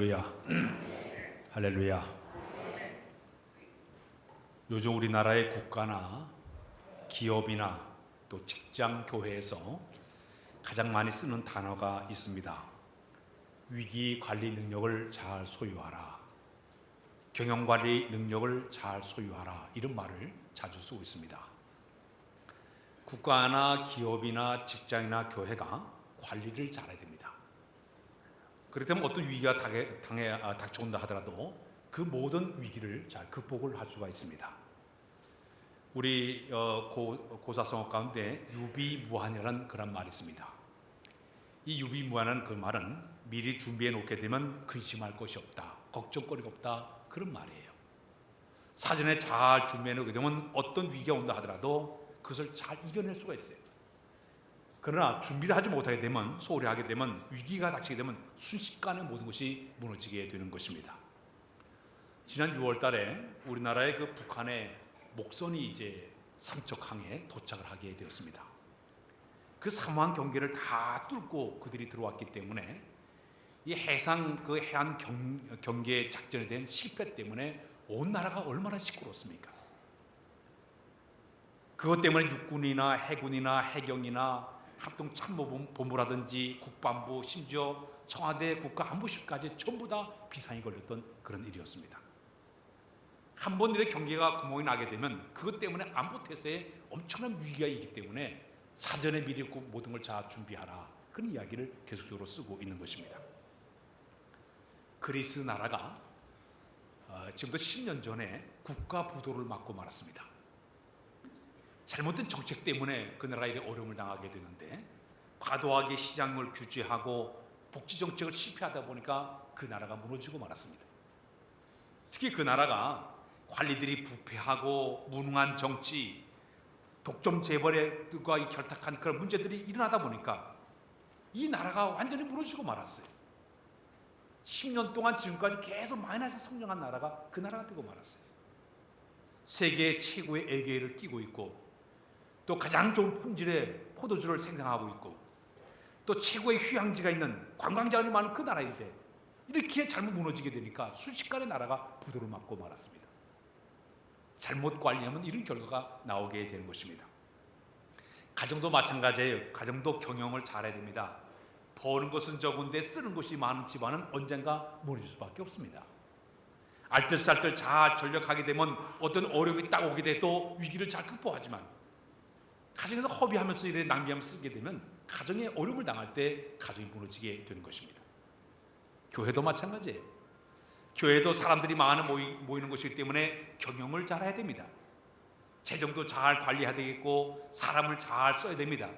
할렐루야. 할렐루야. 요즘 우리나라의 국가나 기업이나 또 직장 교회에서 가장 많이 쓰는 단어가 있습니다. 위기 관리 능력을 잘 소유하라. 경영 관리 능력을 잘 소유하라. 이런 말을 자주 쓰고 있습니다. 국가나 기업이나 직장이나 교회가 관리를 잘해야 됩니다. 그렇다면 어떤 위기가 당해, 당해 아, 닥쳐온다 하더라도 그 모든 위기를 잘 극복을 할 수가 있습니다. 우리 어, 고, 고사성어 가운데 유비무한이라는 그런 말이 있습니다. 이 유비무한은 그 말은 미리 준비해 놓게 되면 근심할 것이 없다, 걱정거리가 없다 그런 말이에요. 사전에 잘 준비해 놓게 되면 어떤 위기가 온다 하더라도 그것을 잘 이겨낼 수가 있어요. 그러나 준비를 하지 못하게 되면 소홀히 하게 되면 위기가 닥치게 되면 순식간에 모든 것이 무너지게 되는 것입니다. 지난 6월 달에 우리나라의 그 북한의 목선이 이제 삼척항에 도착을 하게 되었습니다. 그 사무한 경계를 다 뚫고 그들이 들어왔기 때문에 이 해상 그 해안 경, 경계 작전에 대한 실패 때문에 온 나라가 얼마나 시끄럽습니까? 그것 때문에 육군이나 해군이나 해경이나 합동참모본부라든지 국방부 심지어 청와대 국가안보실까지 전부 다 비상이 걸렸던 그런 일이었습니다. 한 번 이렇게 경계가 구멍이 나게 되면 그것 때문에 안보 태세에 엄청난 위기가 있기 때문에 사전에 미리 모든 걸 잘 준비하라 그런 이야기를 계속적으로 쓰고 있는 것입니다. 그리스 나라가 어, 지금부터 10년 전에 국가 부도를 맞고 말았습니다. 잘못된 정책 때문에 그 나라가 이렇게 어려움을 당하게 되는데 과도하게 시장을 규제하고 복지 정책을 실패하다 보니까 그 나라가 무너지고 말았습니다. 특히 그 나라가 관리들이 부패하고 무능한 정치, 독점 재벌과 결탁한 그런 문제들이 일어나다 보니까 이 나라가 완전히 무너지고 말았어요. 10년 동안 지금까지 계속 마이너스 성장한 나라가 그 나라가 되고 말았어요. 세계 최고의 애계를 끼고 있고 또 가장 좋은 품질의 포도주를 생산하고 있고 또 최고의 휴양지가 있는 관광자들이 많은 그 나라인데 이렇게 잘못 무너지게 되니까 순식간에 나라가 부도를 맞고 말았습니다. 잘못 관리하면 이런 결과가 나오게 되는 것입니다. 가정도 마찬가지예요. 가정도 경영을 잘해야 됩니다. 버는 것은 적은데 쓰는 것이 많은 집안은 언젠가 무너질 수밖에 없습니다. 알뜰살뜰 잘 전력하게 되면 어떤 어려움이 딱 오게 돼도 위기를 잘 극복하지만 가정에서 허비하면서 이래 낭비하면서 쓰게 되면 가정에 어려움을 당할 때 가정이 무너지게 되는 것입니다. 교회도 마찬가지예요. 교회도 사람들이 많이 모이, 는 것이기 때문에 경영을 잘 해야 됩니다. 재정도 잘 관리해야 되겠고 사람을 잘 써야 됩니다.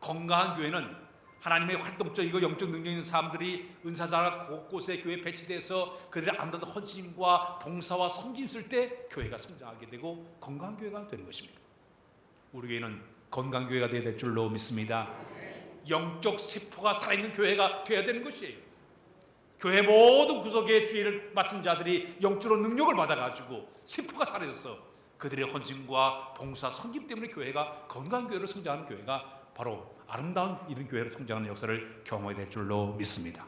건강한 교회는 하나님의 활동적이고 영적 능력 있는 사람들이 은사자가 곳곳에 교회 배치돼서 그들의 안다는 헌신과 봉사와 섬김 있을 때 교회가 성장하게 되고 건강한 교회가 되는 것입니다. 우리 교회는 건강 교회가 되어야 될 줄로 믿습니다. 영적 세포가 살아있는 교회가 되어야 되는 것이에요. 교회 모든 구석에 주의를 맡은 자들이 영적으로 능력을 받아가지고 세포가 살아져서 그들의 헌신과 봉사, 성김 때문에 교회가 건강 교회로 성장하는 교회가 바로 아름다운 이런 교회로 성장하는 역사를 경험해야 될 줄로 믿습니다.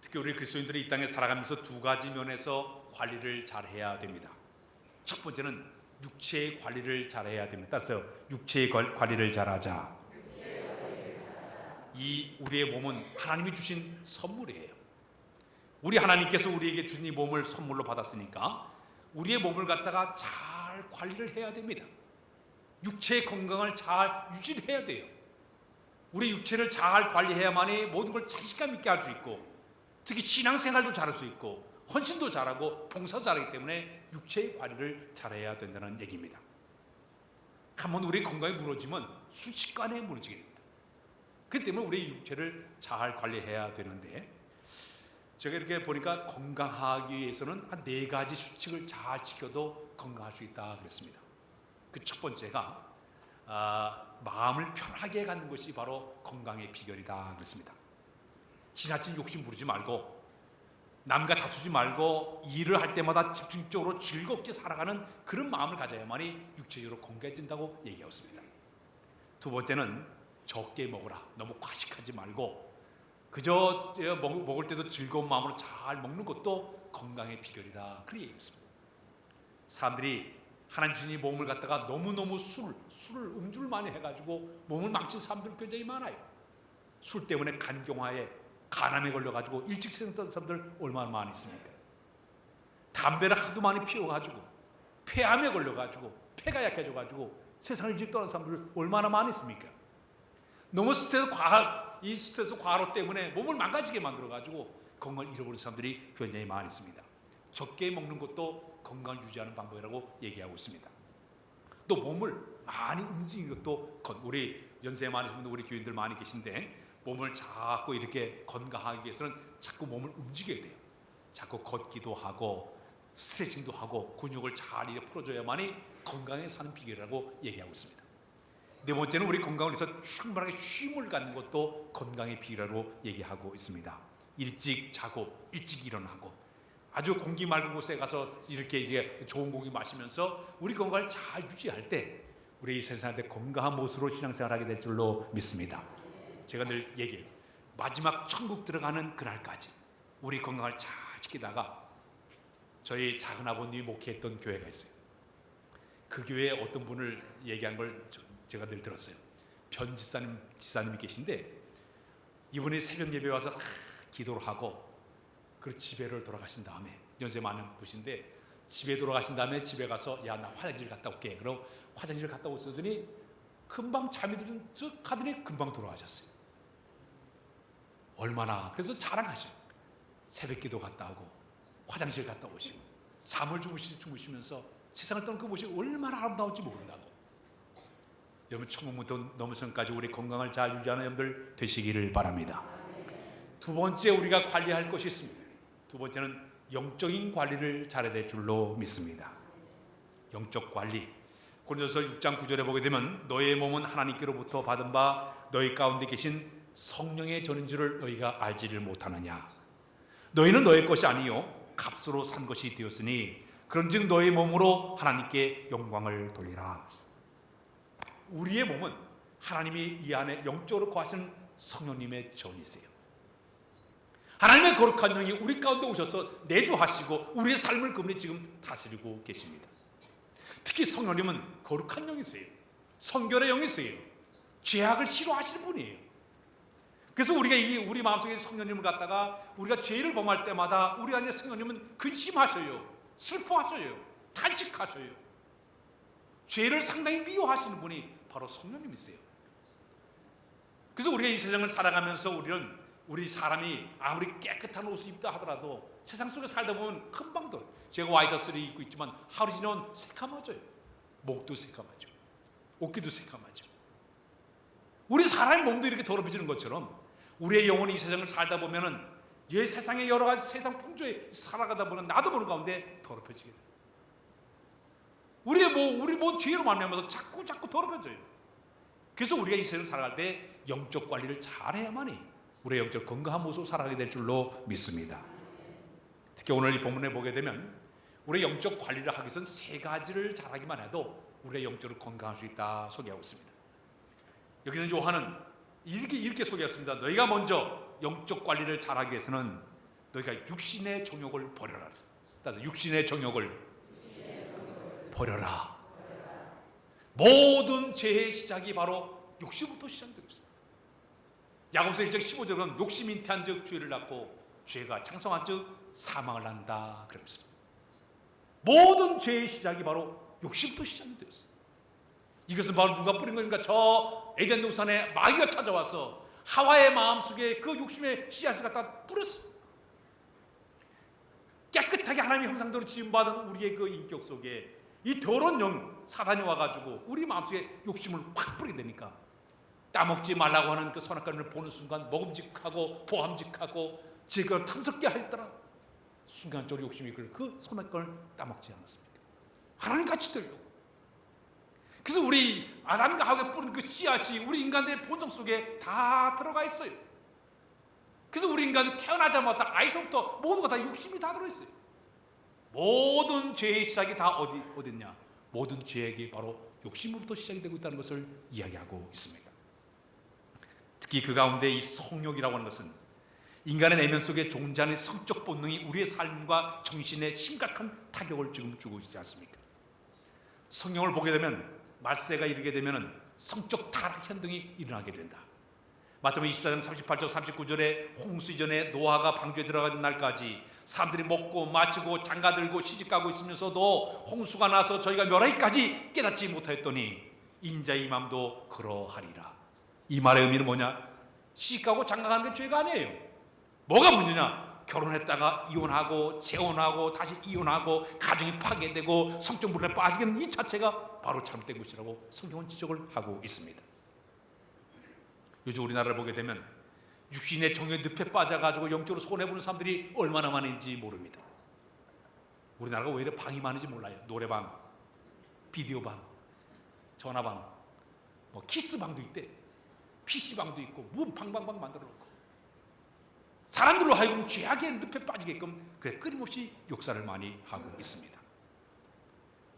특히 우리 그리스도인들이 이 땅에 살아가면서 두 가지 면에서 관리를 잘 해야 됩니다. 첫 번째는 육체의 관리를 잘해야 됩니다. 따라서 육체의 관리를 잘하자. 이 우리의 몸은 하나님이 주신 선물이에요. 우리 하나님께서 우리에게 주신 이 몸을 선물로 받았으니까 우리의 몸을 갖다가 잘 관리를 해야 됩니다. 육체의 건강을 잘 유지해야 돼요. 우리 육체를 잘 관리해야만이 모든 걸 자신감 있게 할 수 있고 특히 신앙생활도 잘할 수 있고 헌신도 잘하고 봉사도 잘하기 때문에 육체의 관리를 잘해야 된다는 얘기입니다. 한번 우리 건강이 무너지면 순식간에 무너지게 됩니다. 그 때문에 우리 육체를 잘 관리해야 되는데 제가 이렇게 보니까 건강하기 위해서는 한 네 가지 수칙을 잘 지켜도 건강할 수 있다 그랬습니다. 그 첫 번째가 아, 마음을 편하게 갖는 것이 바로 건강의 비결이다 그랬습니다. 지나친 욕심 부리지 말고 남과 다투지 말고 일을 할 때마다 집중적으로 즐겁게 살아가는 그런 마음을 가져야만이 육체적으로 건강해진다고 얘기하습니다 두 번째는 적게 먹으라. 너무 과식하지 말고 그저 먹을 때도 즐거운 마음으로 잘 먹는 것도 건강의 비결이다. 그렇게 얘기했습니다. 사람들이 하나님 주님 몸을 갖다가 너무너무 술, 술을 음주를 많이 해가지고 몸을 망친 사람들 굉장히 많아요. 술 때문에 간경화에 간암에 걸려가지고 일찍 생겼던 사람들 얼마나 많이 있습니까? 담배를 하도 많이 피워가지고 폐암에 걸려가지고 폐가 약해져가지고 세상을 일찍 떠난 사람들 얼마나 많이 있습니까? 너무 스트레스 과이 스트레스 과로 때문에 몸을 망가지게 만들어가지고 건강을 잃어버린 사람들이 굉장히 많이 있습니다. 적게 먹는 것도 건강을 유지하는 방법이라고 얘기하고 있습니다. 또 몸을 많이 움직이는 것도 건- 우리 연세 많으신 분들 우리 교인들 많이 계신데 몸을 자꾸 이렇게 건강하기 위해서는 자꾸 몸을 움직여야 돼요. 자꾸 걷기도 하고 스트레칭도 하고 근육을 잘 이렇게 풀어줘야만이 건강에 사는 비결이라고 얘기하고 있습니다. 네 번째는 우리 건강을 위해서 충분하게 쉼을 갖는 것도 건강의 비결이라고 얘기하고 있습니다. 일찍 자고 일찍 일어나고 아주 공기 맑은 곳에 가서 이렇게 이제 좋은 공기 마시면서 우리 건강을 잘 유지할 때 우리 이 세상에 건강한 모습으로 신앙생활하게 될 줄로 믿습니다. 제가 늘 얘기해요. 마지막 천국 들어가는 그날까지 우리 건강을 잘 지키다가 저희 작은 아버님이 목회했던 교회가 있어요. 그 교회에 어떤 분을 얘기한 걸 저- 제가 늘 들었어요. 변 지사님 지사님이 계신데 이분이 새벽 예배 와서 아, 기도를 하고 그 집에를 돌아가신 다음에 연세 많은 분인데 집에 돌아가신 다음에 집에 가서 야 나 화장실 갔다 올게. 그럼 화장실 갔다 오더니 금방 잠이 드는 쭉 하더니 금방 돌아가셨어요. 얼마나 그래서 자랑하죠. 새벽기도 갔다 오고 화장실 갔다 오시고 잠을 주무시 주무시면서 세상을 떠난 그 모습이 얼마나 아름다운지 모른다고. 여러분 천국부터 넘어선까지 우리 건강을 잘 유지하는 여러분들 되시기를 바랍니다. 두 번째 우리가 관리할 것이 있습니다. 두 번째는 영적인 관리를 잘해야 될 줄로 믿습니다. 영적 관리. 고린도서 6장 9절에 보게 되면 너의 몸은 하나님께로부터 받은 바 너희 가운데 계신 성령의 전인 줄을 너희가 알지를 못하느냐. 너희는 너의 것이 아니요 값으로 산 것이 되었으니 그런즉 너의 몸으로 하나님께 영광을 돌리라. 우리의 몸은 하나님이 이 안에 영적으로 거하시는 성령님의 전이세요. 하나님의 거룩한 영이 우리 가운데 오셔서 내주하시고 우리의 삶을 그분이 지금 다스리고 계십니다. 특히 성령님은 거룩한 영이세요. 성결의 영이세요. 죄악을 싫어하시는 분이에요. 그래서 우리가 이 우리 마음속에 성령님을 갖다가 우리가 죄를 범할 때마다 우리 안에 성령님은 근심하셔요. 슬퍼하셔요. 탄식하셔요. 죄를 상당히 미워하시는 분이 바로 성령님이세요. 그래서 우리가 이 세상을 살아가면서 우리는 우리 사람이 아무리 깨끗한 옷을 입다 하더라도 세상 속에 살다 보면 금방 더 제가 와이셔츠를 입고 있지만 하루 지나면 새카마져요. 목도 새카마죠. 옷기도 새카마죠. 우리 사람의 몸도 이렇게 더럽혀지는 것처럼 우리의 영혼이 이 세상을 살다 보면은 이 세상의 여러 가지 세상 풍조에 살아가다 보면 나도 모르는 가운데 더럽혀지게 돼. 우리의 뭐 우리 뭐 죄로 만나면서 자꾸 자꾸 더럽혀져요. 그래서 우리가 이 세상을 살아갈 때 영적 관리를 잘해야만이 우리의 영적 건강한 모습으로 살아가게 될 줄로 믿습니다. 특히 오늘 이 본문에 보게 되면 우리의 영적 관리를 하기 위해서는 세 가지를 잘하기만 해도 우리의 영적으로 건강할 수 있다 소개하고 있습니다. 여기는 요한은 이렇게 이렇게 소개했습니다. 너희가 먼저 영적 관리를 잘하기 위해서는 너희가 육신의 정욕을 버려라. 따라서 육신의 정욕을 버려라. 모든 죄의 시작이 바로 욕심부터 시작되고 있습니다. 야고보서 1장 15절은 욕심 잉태한 즉 죄를 낳고 죄가 창성한 즉 사망을 낳는다 그러고 있습니다. 모든 죄의 시작이 바로 욕심부터 시작이 되었습니다. 이것은 바로 누가 뿌린 겁니까? 저 에덴 동산에 마귀가 찾아와서 하와의 마음속에 그 욕심의 씨앗을 갖다 뿌렸습니다. 깨끗하게 하나님의 형상대로 지음받은 우리의 그 인격 속에 이 더러운 영 사단이 와가지고 우리 마음속에 욕심을 확 뿌리게 되니까 따먹지 말라고 하는 그 선악과를 보는 순간 먹음직하고 보함직하고 지금 탐스럽게 하였더라 순간적으로 욕심이 그 선악과를 따먹지 않았습니까? 하나님 같이 되려고 그래서 우리 아담과 하와가 뿌린 그 씨앗이 우리 인간들의 본성 속에 다 들어가 있어요 그래서 우리 인간은 태어나자마자 아이서부터 모두가 다 욕심이 다 들어있어요. 모든 죄의 시작이 다 어디 어딨냐? 모든 죄악이 바로 욕심부터 시작이 되고 있다는 것을 이야기하고 있습니다. 특히 그 가운데 이 성욕이라고 하는 것은 인간의 내면 속에 존재하는 성적 본능이 우리의 삶과 정신에 심각한 타격을 지금 주고 있지 않습니까? 성경을 보게 되면 말세가 이르게 되면 성적 타락 현등이 일어나게 된다. 마태복음 24장 38절 39절에 홍수 이전에 노아가 방주에 들어가는 날까지 사람들이 먹고 마시고 장가 들고 시집 가고 있으면서도 홍수가 나서 저희가 멸하기까지 깨닫지 못하였더니 인자의 맘도 그러하리라. 이 말의 의미는 뭐냐? 시집 가고 장가 가는 게 죄가 아니에요. 뭐가 문제냐? 결혼했다가 이혼하고 재혼하고 다시 이혼하고 가정이 파괴되고 성적 물에 빠지게 되는 이 자체가 바로 잘못된 것이라고 성경은 지적을 하고 있습니다. 요즘 우리나라를 보게 되면 육신의 정욕의 늪에 빠져가지고 영적으로 손해보는 사람들이 얼마나 많은지 모릅니다. 우리나라가 왜 이렇게 방이 많은지 몰라요. 노래방, 비디오방, 전화방, 뭐 키스방도 있대. PC방도 있고 무슨 방방방 만들어 놓고 사람들로 하여금 죄악의 늪에 빠지게끔 그래 끊임없이 역사를 많이 하고 있습니다.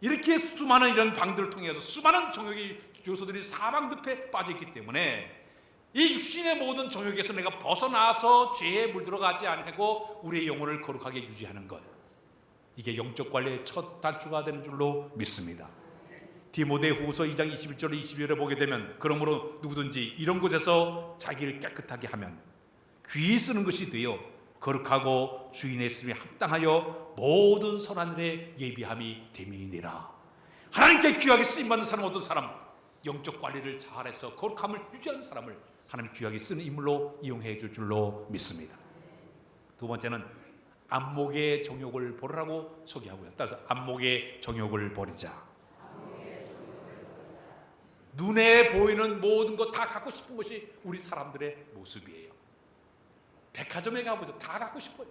이렇게 수많은 이런 방들을 통해서 수많은 정욕의 요소들이 사방 늪에 빠져 있기 때문에 이 육신의 모든 정욕에서 내가 벗어나서 죄에 물들어가지 않고 우리의 영혼을 거룩하게 유지하는 것 이게 영적 관리의 첫 단추가 되는 줄로 믿습니다. 디모데 후서 2장 21절 22절에 보게 되면 그러므로 누구든지 이런 곳에서 자기를 깨끗하게 하면 귀 쓰는 것이 되어 거룩하고 주인의 쓰임에 합당하여 모든 선한 일에 예비함이 됨이니라. 하나님께 귀하게 쓰임 받는 사람 어떤 사람? 영적 관리를 잘해서 거룩함을 유지하는 사람을 하나님 귀하게 쓰는 인물로 이용해 줄 줄로 믿습니다. 두 번째는 안목의 정욕을 버리라고 소개하고요. 따라서 안목의 정욕을 버리자. 눈에 보이는 모든 것 다 갖고 싶은 것이 우리 사람들의 모습이에요. 백화점에 가보세요. 다 갖고 싶어요.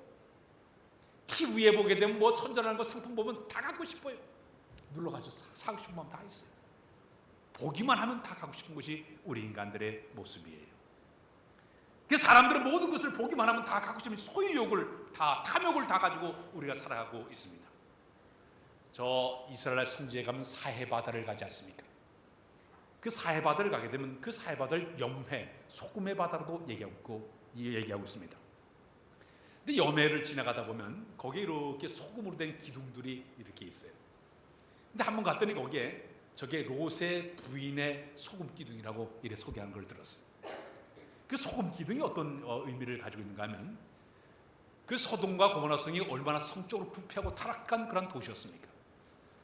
TV에 보게 되면 뭐 선전하는 거 상품 보면 다 갖고 싶어요. 눌러가지고 사- 사고 싶은 마음 다 있어요. 보기만 하면 다 갖고 싶은 것이 우리 인간들의 모습이에요. 그 사람들은 모든 것을 보기만 하면 다 갖고 싶은 소유욕을 다 탐욕을 다 가지고 우리가 살아가고 있습니다. 저 이스라엘 성지에 가면 사해 바다를 가지 않습니까? 그 사해 바다를 가게 되면 그 사해 바다를 염회, 소금의 바다로도 얘기하고 얘기하고 있습니다. 근데 염해를 지나가다 보면 거기에 이렇게 소금으로 된 기둥들이 이렇게 있어요. 근데 한 번 갔더니 거기에 저게 롯의 부인의 소금 기둥이라고 이래 소개하는 걸 들었어요. 그 소금 기둥이 어떤 어, 의미를 가지고 있는가 하면 그 소돔과 고모라 성이 얼마나 성적으로 부패하고 타락한 그런 도시였습니까?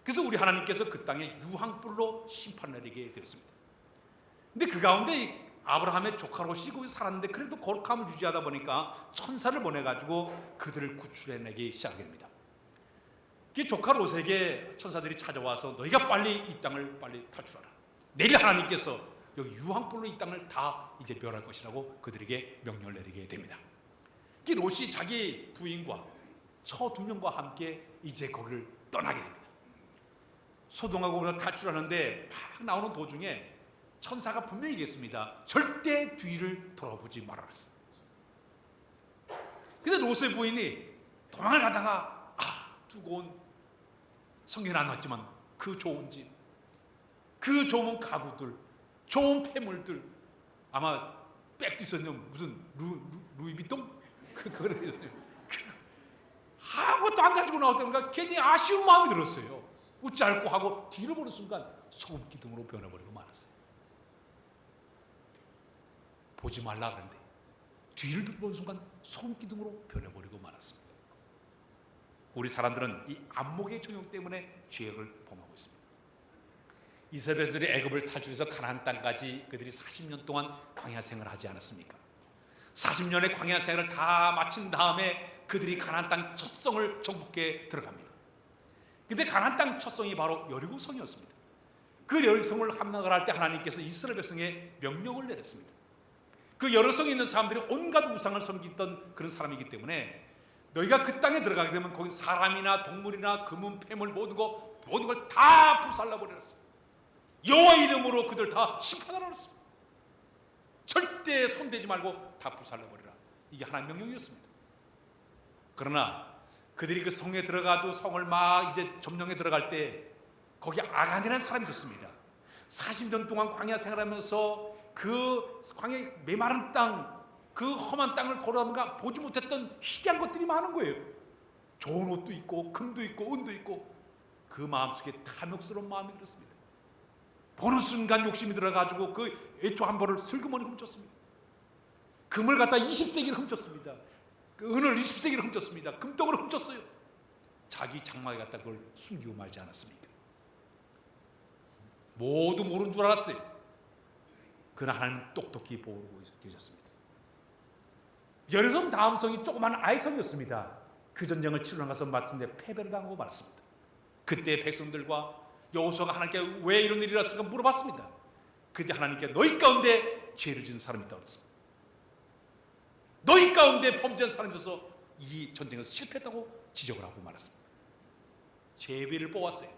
그래서 우리 하나님께서 그 땅에 유황불로 심판 내리게 되었습니다. 근데 그 가운데 이 아브라함의 조카 롯이 거기 살았는데 그래도 거룩함을 유지하다 보니까 천사를 보내가지고 그들을 구출해내기 시작하게 됩니다. 그 조카 롯에게 천사들이 찾아와서 너희가 빨리 이 땅을 빨리 탈출하라. 내일 하나님께서 여기 유황불로 이 땅을 다 이제 멸할 것이라고 그들에게 명령을 내리게 됩니다. 그 롯이 자기 부인과 처 두 명과 함께 이제 거기를 떠나게 됩니다. 소동하고 탈출하는데 막 나오는 도중에 천사가 분명히 얘기했습니다. 절대 뒤를 돌아보지 말아라. 근데 롯의 부인이 도망을 가다가 아 두고 온 성경에 안 나왔지만 그 좋은 집, 그 좋은 가구들, 좋은 폐물들 아마 있었는 무슨 루, 루, 루 이비통 그 그거를. 그, 아무것도 안 가지고 나왔다니까 괜히 아쉬운 마음이 들었어요. 웃지 않고 하고 뒤를 보는 순간 소금 기둥으로 변해버리고 말았어요. 보지 말라 그랬는데 뒤를 보는 순간 소금 기둥으로 변해버리고 말았습니다. 우리 사람들은 이 안목의 종용 때문에 죄악을 범하고 있습니다. 이스라엘들이 애굽을 탈출해서 가나안 땅까지 그들이 40년 동안 광야 생활을 하지 않았습니까? 40년의 광야 생활을 다 마친 다음에 그들이 가나안 땅 첫성을 정복해 들어갑니다. 근데 가나안 땅 첫성이 바로 여리고 성이었습니다. 그 여리성을 함락을 할 때 하나님께서 이스라엘 백성에 명령을 내렸습니다. 그 여러성에 있는 사람들이 온갖 우상을 섬기던 그런 사람이기 때문에 너희가 그 땅에 들어가게 되면 거기 사람이나 동물이나 금은 폐물 모든 거 모든 걸 다 불살라 버렸어요. 여호와 이름으로 그들 다 심판하라 그랬습니다. 절대 손대지 말고 다 불살라 버리라. 이게 하나님 명령이었습니다. 그러나 그들이 그 성에 들어가도 성을 막 이제 점령에 들어갈 때 거기 아간이라는 사람이 있었습니다. 40년 동안 광야 생활하면서 그 광야 메마른 땅 그 험한 땅을 걸어가니까 보지 못했던 희귀한 것들이 많은 거예요. 좋은 옷도 있고 금도 있고 은도 있고 그 마음속에 탐욕스러운 마음이 들었습니다. 보는 순간 욕심이 들어가지고 그 애초 한 벌을 슬그머니 훔쳤습니다. 금을 갖다 20세기를 훔쳤습니다. 그 은을 20세기를 훔쳤습니다. 금덩을 훔쳤어요. 자기 장막에 갖다 그걸 숨기고 말지 않았습니까? 모두 모르는 줄 알았어요. 그러나 하나님 똑똑히 보고 계셨습니다. 여리성 다음 성이 조그만 아이성이었습니다. 그 전쟁을 치러 나가서 마침내 패배를 당하고 말았습니다. 그때 백성들과 여호수아가 하나님께 왜 이런 일이 일어났을까 물어봤습니다. 그때 하나님께 너희 가운데 죄를 지은 사람이 있다고 했습니다. 너희 가운데 범죄한 사람이 있어서 이 전쟁에서 실패했다고 지적을 하고 말았습니다. 제비를 뽑았어요.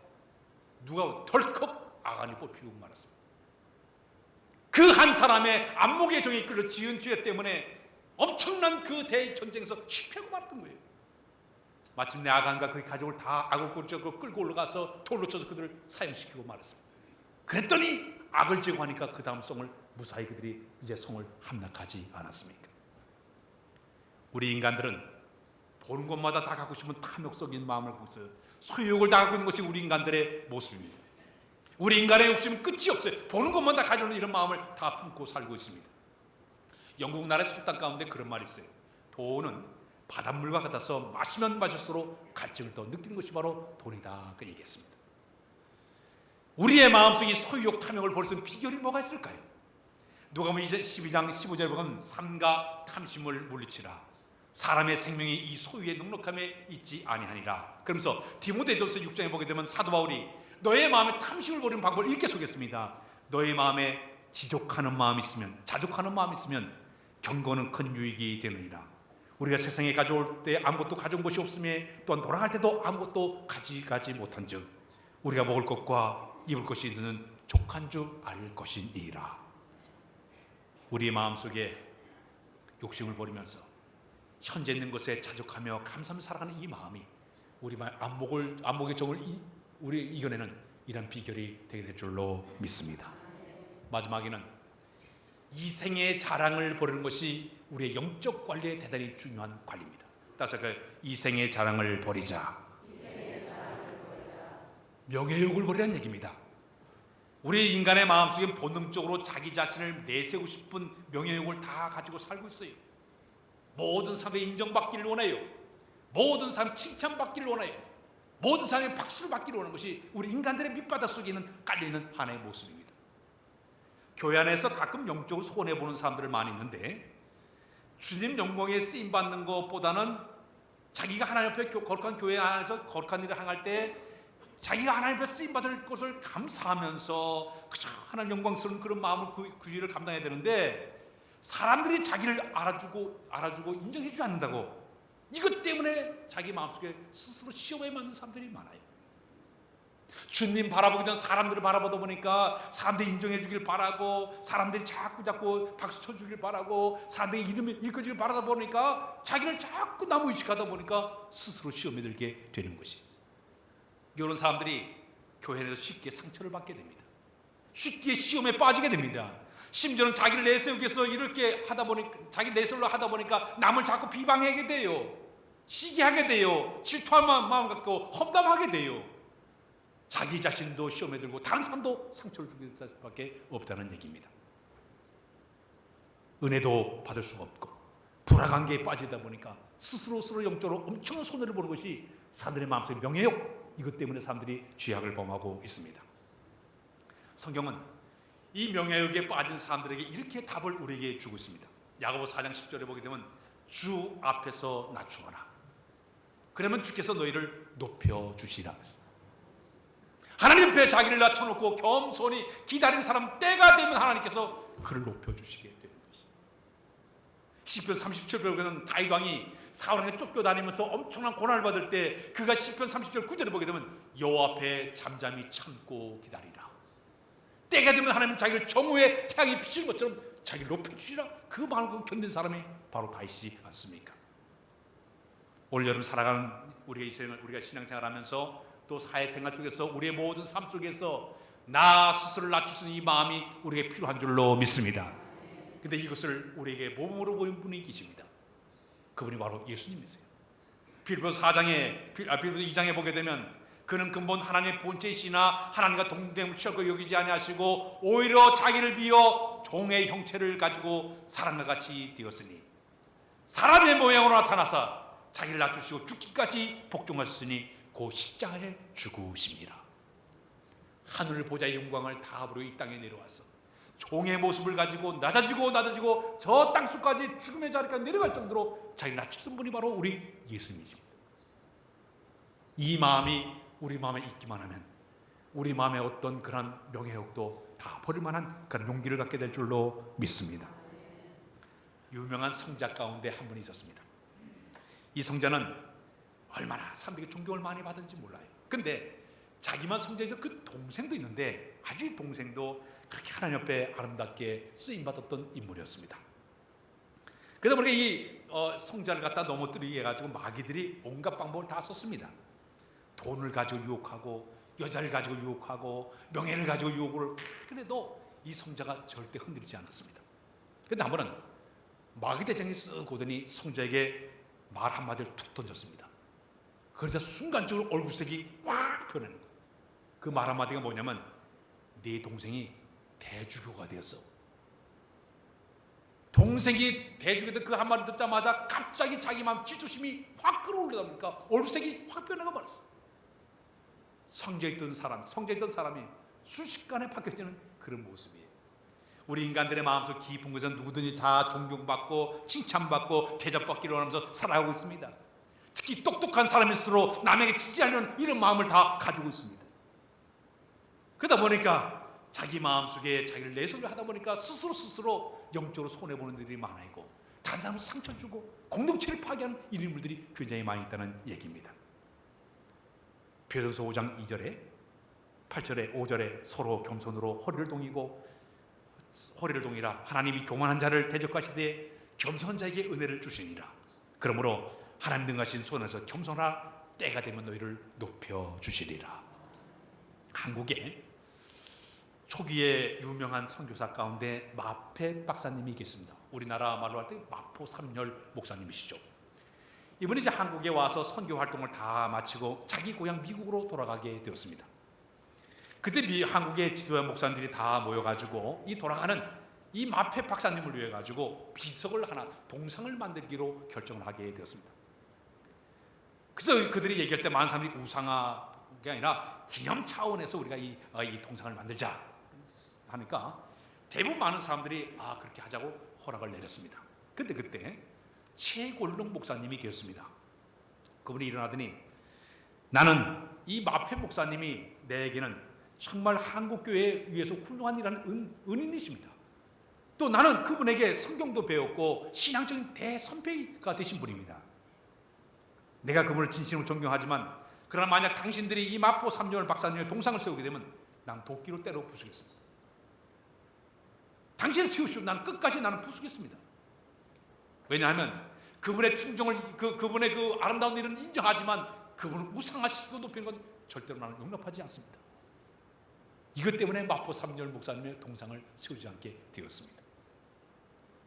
누가 덜컥 아간이 뽑히고 말았습니다. 그 한 사람의 안목의 정에 이끌려 지은 죄 때문에 엄청난 그 대전쟁에서 실패하고 말았던 거예요. 마침내 아간과 그의 가족을 다 꼴쩍 끌고 올라가서 돌로 쳐서 그들을 사형시키고 말았습니다. 그랬더니 악을 제거하니까 그 다음 성을 무사히 그들이 이제 성을 함락하지 않았습니까? 우리 인간들은 보는 것마다 다 갖고 싶은 탐욕적인 마음을 갖고 있어요. 소유욕을 다 갖고 있는 것이 우리 인간들의 모습입니다. 우리 인간의 욕심은 끝이 없어요. 보는 것만 다 가져오는 이런 마음을 다 품고 살고 있습니다. 영국 나라의 속담 가운데 그런 말이 있어요. 돈은 바닷물과 같아서 마시면 마실수록 갈증을 더 느끼는 것이 바로 돈이다. 그 얘기했습니다. 우리의 마음속에 소유욕 탐욕을 볼수 있는 비결이 뭐가 있을까요? 누가 보면 12장 15절에 보면 삼가 탐심을 물리치라. 사람의 생명이 이 소유의 넉넉함에 있지 아니하니라. 그러면서 디모데전서 6장에 보게 되면 사도 바울이 너의 마음에 탐심을 버리는 방법을 이렇게 소개했습니다. 너의 마음에 지족하는 마음이 있으면 자족하는 마음이 있으면 경건은 큰 유익이 되느니라. 우리가 세상에 가져올 때 아무것도 가져온 것이 없음에 또한 돌아갈 때도 아무것도 가져가지 못한 즉 우리가 먹을 것과 입을 것이 있는 족한 줄 알 것이니라. 우리 마음속에 욕심을 버리면서 현재 있는 것에 자족하며 감사하며 살아가는 이 마음이 우리 마- 안목을 안목의 정을 이, 우리 이겨내는 이런 비결이 되게 될 줄로 믿습니다. 마지막에는 이 생의 자랑을 버리는 것이 우리의 영적 관리에 대단히 중요한 관리입니다. 따라서 그 이생의 자랑을 버리자. 명예욕을 버리라는 얘기입니다. 우리 인간의 마음속에 본능적으로 자기 자신을 내세우고 싶은 명예욕을 다 가지고 살고 있어요. 모든 사람이 인정받기를 원해요. 모든 사람 칭찬받기를 원해요. 모든 사람이 박수를 받기를 원하는 것이 우리 인간들의 밑바닥 속에 있는 깔려있는 하나의 모습입니다. 교회 안에서 가끔 영적으로 손해보는 사람들을 많이 있는데 주님 영광에 쓰임 받는 것보다는 자기가 하나님 앞에 교- 거룩한 교회 안에서 거룩한 일을 행할 때 자기가 하나님 앞에 쓰임 받을 것을 감사하면서 그저 하나님 영광스러운 그런 마음을 그, 그 일을 감당해야 되는데 사람들이 자기를 알아주고 알아주고 인정해주지 않는다고 이것 때문에 자기 마음속에 스스로 시험에 맞는 사람들이 많아요. 주님 바라보기 전 사람들을 바라보다 보니까 사람들이 인정해 주길 바라고 사람들이 자꾸 자꾸 박수 쳐 주길 바라고 사람들이 이름이 읽어 주길 바라다 보니까 자기를 자꾸 나무 의식하다 보니까 스스로 시험에 들게 되는 것이 이런 사람들이 교회에서 쉽게 상처를 받게 됩니다. 쉽게 시험에 빠지게 됩니다. 심지어는 자기를 내세우기 위해서 이렇게 하다 보니까 자기 내세우려 하다 보니까 남을 자꾸 비방하게 돼요. 시기하게 돼요. 마음, 마음 갖고 험담하게 돼요. 자기 자신도 시험에 들고 다른 사람도 상처를 주게 될 수밖에 없다는 얘기입니다. 은혜도 받을 수가 없고 불화관계에 빠지다 보니까 스스로 스스로 영적으로 엄청난 손해를 보는 것이 사람들의 마음속에 명예욕 이것 때문에 사람들이 죄악을 범하고 있습니다. 성경은 이 명예욕에 빠진 사람들에게 이렇게 답을 우리에게 주고 있습니다. 야고보 4장 10절에 보게 되면 주 앞에서 낮추어라. 그러면 주께서 너희를 높여 주시라 했습니다. 하나님 앞에 자기를 낮춰놓고 겸손히 기다린 사람 때가 되면 하나님께서 그를 높여 주시게 되는 것입니다. 시편 37편 보면 다윗 왕이 사울에게 쫓겨다니면서 엄청난 고난을 받을 때 그가 시편 30절 9절에 보게 되면 여호와 앞에 잠잠히 참고 기다리라. 때가 되면 하나님 자기를 정오에 태양이 비치는 것처럼 자기를 높여주시라. 그 마음을 견딘 사람이 바로 다윗이지 않습니까? 올 여름 살아가는 우리가 우리가 신앙생활하면서 또 사회생활 속에서 우리의 모든 삶 속에서 나 스스로를 낮추는 이 마음이 우리에게 필요한 줄로 믿습니다. 근데 이것을 우리에게 몸으로 보인 분이 계십니다. 그분이 바로 예수님이세요. 빌보서 4장에 아, 빌보서 2장에 보게 되면 그는 근본 하나님의 본체이시나 하나님과 취하고 여기지 아니하시고 오히려 자기를 비어 종의 형체를 가지고 사람과 같이 되었으니 사람의 모양으로 나타나사 자기를 낮추시고 죽기까지 복종하셨으니 그 십자가에 죽으십니다. 하늘 보좌의 영광을 다합으로 이 땅에 내려와서 종의 모습을 가지고 낮아지고 낮아지고 저 땅속까지 죽음의 자리까지 내려갈 정도로 자기를 낮췄던 분이 바로 우리 예수님이십니다. 이 마음이 우리 마음에 있기만 하면 우리 마음에 어떤 그런 명예욕도 다 버릴 만한 그런 용기를 갖게 될 줄로 믿습니다. 유명한 성자 가운데 한 분이 있었습니다. 이 성자는 얼마나 사람들에게 존경을 많이 받은지 몰라요. 근데 자기만 성자이죠 그 동생도 있는데 아주 동생도 그렇게 하나님 앞에 아름답게 쓰임 받았던 인물이었습니다. 그러다 보니까 이 어, 성자를 갖다 넘어뜨리게 해가지고 마귀들이 온갖 방법을 다 썼습니다. 돈을 가지고 유혹하고 여자를 가지고 유혹하고 명예를 가지고 유혹을 그래도 이 성자가 절대 흔들리지 않았습니다. 근데 한 번은 마귀 대장이 쓱 오더니 성자에게 말 한마디를 툭 던졌습니다. 그러자 순간적으로 얼굴색이 확 변하는 거예요. 그 말 한마디가 뭐냐면 네 동생이 대주교가 되었어. 동생이 대주교도 그 한마디 듣자마자 갑자기 자기 마음 질투심이 확 끌어올리다 보니까 얼굴색이 확 변하고 말았어. 성제 있던 사람, 성제 있던 사람이 순식간에 바뀌어지는 그런 모습이에요. 우리 인간들의 마음속 깊은 곳은 누구든지 다 존경받고 칭찬받고 대접받기를 원하면서 살아가고 있습니다. 특히 똑똑한 사람일수록 남에게 지지하려는 이런 마음을 다 가지고 있습니다. 그러다 보니까 자기 마음속에 자기를 내소를 하다 보니까 스스로 스스로 영적으로 손해보는 일이 많아지고 다른 사람을 상처 주고 공동체를 파괴하는 이런 인물들이 굉장히 많이 있다는 얘기입니다. 베드로서 5장 2절에 8절에 5절에 서로 겸손으로 허리를 동이고 허리를 동이라 하나님이 교만한 자를 대적하시되 겸손한 자에게 은혜를 주시니라. 그러므로 하나님 등하신 손에서 겸손하 때가 되면 너희를 높여 주시리라. 한국에 초기에 유명한 선교사 가운데 마페 박사님이 계십니다. 우리나라 말로 할 때 마포 삼열 목사님이시죠. 이분이 이제 한국에 와서 선교 활동을 다 마치고 자기 고향 미국으로 돌아가게 되었습니다. 그때 미 한국의 지도자 목사님들이 다 모여가지고 이 돌아가는 이 마페 박사님을 위해 가지고 비석을 하나 동상을 만들기로 결정을 하게 되었습니다. 그래서 그들이 얘기할 때 많은 사람들이 우상화가 아니라 기념 차원에서 우리가 이, 어, 이 동상을 만들자 하니까 대부분 많은 사람들이 아 그렇게 하자고 허락을 내렸습니다. 근데 그때 최골룡 목사님이 계셨습니다. 그분이 일어나더니 나는 이 마페 목사님이 내게는 정말 한국 교회에 위해서 훌륭한 일하는 은, 은인이십니다. 또 나는 그분에게 성경도 배웠고 신앙적인 대선배가 되신 분입니다. 내가 그분을 진심으로 존경하지만 그러나 만약 당신들이 이 마포 삼열 박사님의 동상을 세우게 되면 난 도끼로 때려 부수겠습니다. 당신을 세우시오. 나는 끝까지 나는 부수겠습니다. 왜냐하면 그분의 충정을 그 그분의 그 아름다운 일은 인정하지만 그분을 우상하시고 높이는 건 절대로 나는 용납하지 않습니다. 이것 때문에 마포 삼열 목사님의 동상을 세우지 않게 되었습니다.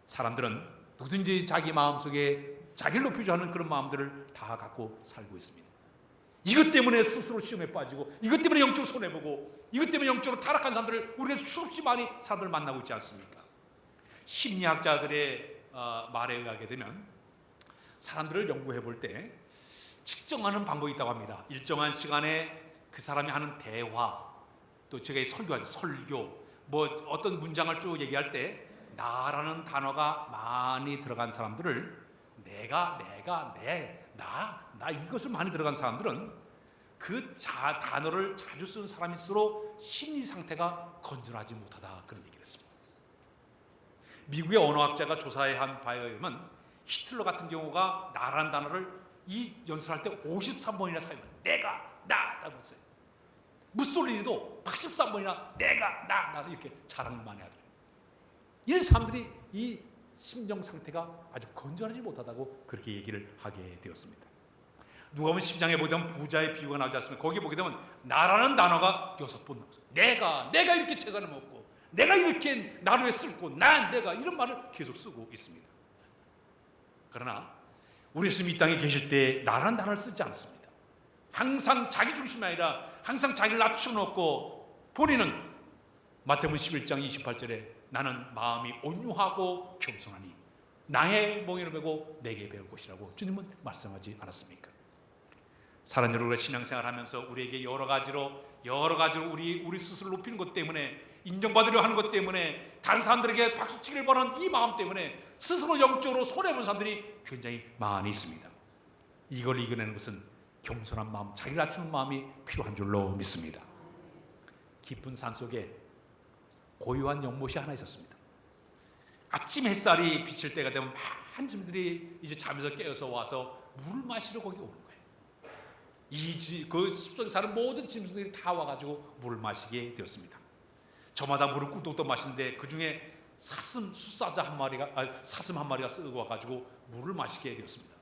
사람들은 누구든지 자기 마음속에 자기를 높이자 하는 그런 마음들을 다 갖고 살고 있습니다. 이것 때문에 스스로 시험에 빠지고 이것 때문에 영적으로 손해보고 이것 때문에 영적으로 타락한 사람들을 우리가 수없이 많이 사람들 만나고 있지 않습니까? 심리학자들의 어, 말에 의하게 되면 사람들을 연구해 볼 때 측정하는 방법이 있다고 합니다. 일정한 시간에 그 사람이 하는 대화 또 제가 설교하죠 설교 뭐 어떤 문장을 쭉 얘기할 때 나라는 단어가 많이 들어간 사람들을 내가 내가 내나나 이것을 많이 들어간 사람들은 그 자, 단어를 자주 쓰는 사람일수록 심리 상태가 건전하지 못하다 그런 얘기를 했습니다. 미국의 언어학자가 조사한 바에 의하면 히틀러 같은 경우가 나라는 단어를 이 연설할 때 53번이나 사용해요. 내가 나라고 했어요. 무솔리니도 83번이나 내가 나 나를 이렇게 자랑을 많이 하더래요. 이 사람들이 이 심령 상태가 아주 건전하지 못하다고 그렇게 얘기를 하게 되었습니다. 누가 보면 10장에 보게 되면 부자의 비유가 나오지 않습니까? 거기 보게 되면 나라는 단어가 여섯 번 나오죠. 내가 내가 이렇게 재산을 먹고 내가 이렇게 왜 쓸고 난 내가 이런 말을 계속 쓰고 있습니다. 그러나 우리 예수님 이 땅에 계실 때 나라는 단어를 쓰지 않습니다. 항상 자기 중심이 아니라 항상 자기를 낮춰놓고 본인은 마태복음 11장 28절에 나는 마음이 온유하고 겸손하니 나의 멍에를 메고 내게 배울 것이라고 주님은 말씀하지 않았습니까? 사랑하는 여러분 신앙생활하면서 우리에게 여러 가지로 여러 가지로 우리 우리 스스로 높이는 것 때문에 인정받으려 하는 것 때문에 다른 사람들에게 박수치기를 바라는 이 마음 때문에 스스로 영적으로 손해본 사람들이 굉장히 많이 있습니다. 이걸 이겨내는 것은 겸손한 마음, 자기를 낮추는 마음이 필요한 줄로 믿습니다. 깊은 산 속에 고요한 연못이 하나 있었습니다. 아침 햇살이 비칠 때가 되면 많은 짐들이 이제 잠에서 깨어서 와서 물을 마시러 거기 오는 거예요. 이그 숲속에 사는 모든 짐승들이 다 와가지고 물을 마시게 되었습니다. 저마다 물을 꿀떡꿀떡 마시는데 그 중에 사슴 숫사자 한 마리가 아, 사슴 한 마리가 쓰고 와가지고 물을 마시게 되었습니다.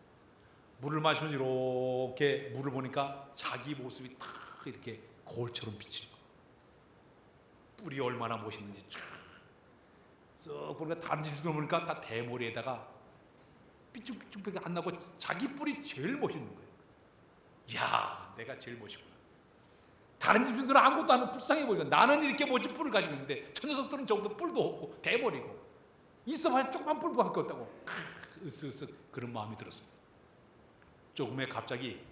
물을 마시면서 이렇게 물을 보니까 자기 모습이 탁 이렇게 거울처럼 비치는. 뿔이 얼마나 멋있는지 쫙 보니까 다른 짐승들 보니까 다 대머리에다가 삐쭉삐쭉밖에 안 나고 자기 뿔이 제일 멋있는 거예요. 야, 내가 제일 멋있구나. 다른 집들은 아무것도 안 하고 불쌍해 보이고 나는 이렇게 멋진 뿔을 가지고 있는데 저 녀석들은 저보다 뿔도 없고 대머리고 있어봐야 조그만 뿔도 할것 없다고 으쓱으쓱 그런 마음이 들었습니다. 조금에 갑자기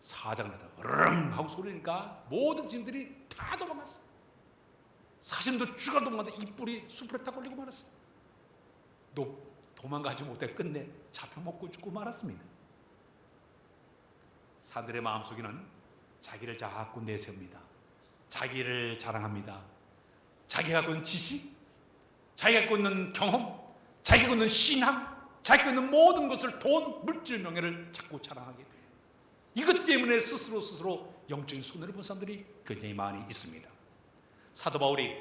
사자가 나다 으릉 하고 소리니까 모든 짐들이 다 도망갔어. 사슴도 쥐가 도망갔는데 이 뿔이 숲에 딱 걸리고 말았어. 도, 도망가지 못해 끝내 잡혀먹고 죽고 말았습니다. 사들의 마음속에는 자기를 자꾸 내세웁니다. 자기를 자랑합니다. 자기가 갖고 있는 지식, 자기가 갖고 있는 경험, 자기가 갖고 있는 신앙, 자기가 있는 모든 것을 돈, 물질, 명예를 자꾸 자랑하게 돼요. 이것 때문에 스스로 스스로 영적인 손해를 본 사람들이 굉장히 많이 있습니다. 사도 바울이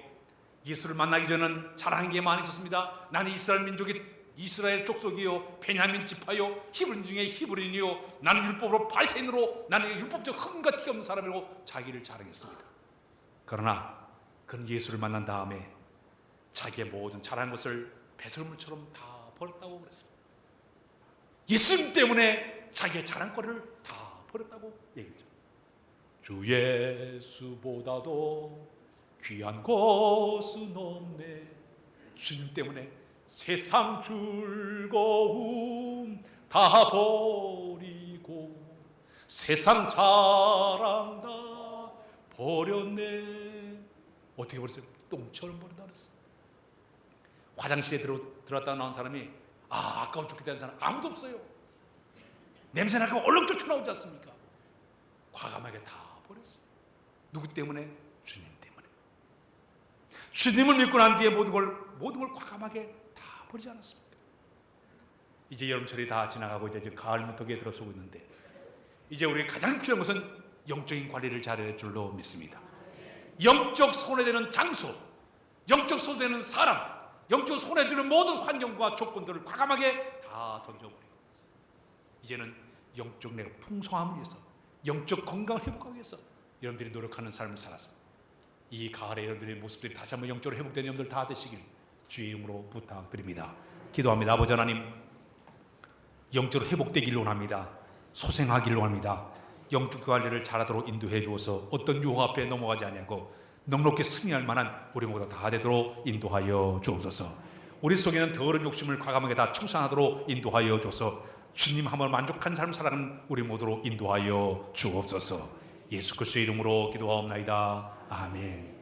예수를 만나기 전에는 자랑한 게 많이 있었습니다. 나는 이스라엘 민족의 이스라엘 족속이요 베냐민 지파요 히브리 중에 히브리인이요 나는 율법으로 바리새인으로 나는 율법적 흠과 티 없는 사람이라고 자기를 자랑했습니다. 그러나 그는 예수를 만난 다음에 자기의 모든 잘한 것을 배설물처럼 다 버렸다고 그랬습니다. 예수님 때문에 자기의 자랑거리를 다 버렸다고 얘기했죠. 주 예수보다도 귀한 것은 없네. 주님 때문에 세상 즐거움 다 버리고 세상 자랑 다 버렸네. 어떻게 버렸어요? 똥처럼 버린다 그랬어. 화장실에 들어, 들어왔다 나온 사람이 아 아까워 죽겠다는 사람 아무도 없어요. 냄새 나고 얼른 쫓아나오지 않습니까? 과감하게 다 버렸어요. 누구 때문에? 주님 때문에. 주님을 믿고 난 뒤에 모든 걸 모든 걸 과감하게 다 버리지 않았습니까? 이제 여름철이 다 지나가고 이제 가을 무더기에 들어서고 있는데 이제 우리 가장 필요한 것은 영적인 관리를 될 줄로 믿습니다. 영적 손해되는 장소, 영적 손해되는 사람, 영적 손해주는 모든 환경과 조건들을 과감하게 다 던져버리고 이제는 영적 내가 풍성함을 위해서 영적 건강을 회복하기 위해서 여러분들이 노력하는 삶을 살아서 이 가을에 여러분들의 모습들이 다시 한번 영적으로 회복되는 여러분들 다 되시길 주의 이름으로 부탁드립니다. 기도합니다. 아버지 하나님 영적으로 회복되기를 원합니다. 소생하기를 원합니다. 영적 관리를 잘하도록 인도해 주어서 어떤 유혹 앞에 넘어가지 아니하고 넉넉히 승리할 만한 우리 모두 다 되도록 인도하여 주옵소서. 우리 속에는 더러운 욕심을 과감하게 다 청산하도록 인도하여 주어서 주님 한번 만족한 삶 살아가는 우리 모두로 인도하여 주옵소서. 예수 그리스도의 이름으로 기도하옵나이다. 아멘.